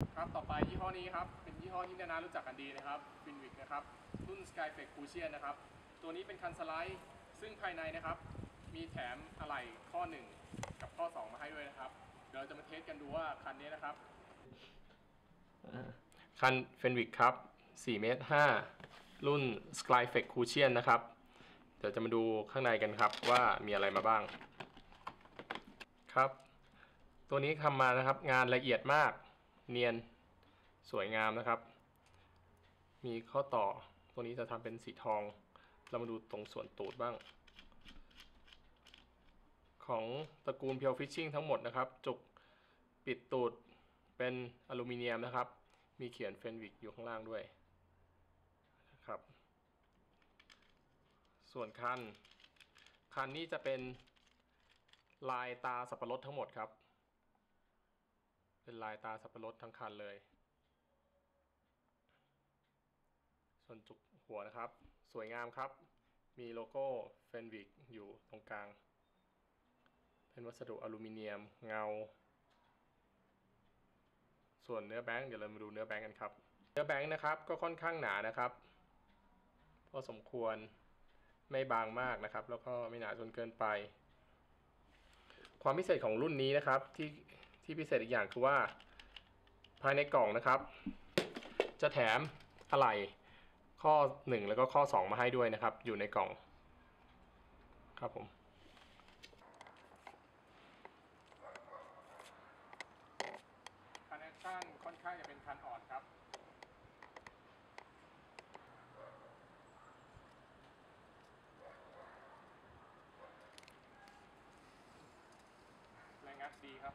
ครับต่อไปยี่ห้อนี้ครับ เป็นยี่ห้อที่นานารู้จักกันดีนะครับฟินวิกนะครับ รุ่น Skyflex c u s h i o n นะครับ ตัวนี้เป็นคันสไลด์ ซึ่งภายในนะครับ มีแถมอะไหล่ข้อ 1 กับข้อ 2 มาให้ด้วยนะครับ เดี๋ยวเราจะมาเทสกันดูว่าคันนี้นะครับ คันเฟนวิกครับ4เมตร5รุ่น Skyflex c u s h i o n นะครับ เดี๋ยวจะมาดูข้างในกันครับว่ามีอะไรมาบ้าง ครับ ตัวนี้ทำมานะครับงานละเอียดมาก เนียนสวยงามนะครับ มีข้อต่อตัวนี้จะทำเป็นสีทอง เรามาดูตรงส่วนตูดบ้าง ของตระกูลเพียวฟิชชิ่งทั้งหมดนะครับ จุกปิดตูดเป็นอลูมิเนียมนะครับ มีเขียนเฟนวิกอยู่ข้างล่างด้วยนะครับ ส่วนคัน คันนี้จะเป็นลายตาสับปะรดทั้งหมดครับ เป็นลายตาสับปะรดทั้งคันเลย ส่วนจุกหัวนะครับ สวยงามครับ มีโลโก้เฟนวิกอยู่ตรงกลาง เป็นวัสดุอลูมิเนียมเงา ส่วนเนื้อแบงค์เดี๋ยวเรามาดูเนื้อแบงค์กันครับ เนื้อแบงค์นะครับก็ค่อนข้างหนานะครับพอสมควรไม่บางมากนะครับ แล้วก็ไม่หนาจนเกินไป ความพิเศษของรุ่นนี้นะครับที่ ที่พิเศษอีกอย่างคือว่า ภายในกล่องนะครับ จะแถมอะไหล่ข้อ 1 แล้วก็ข้อ 2 มาให้ด้วยนะครับ อยู่ในกล่อง ครับผมคอนเนคชั่นค่อนข้างจะเป็นคันอ่อนครับแรงดีครับ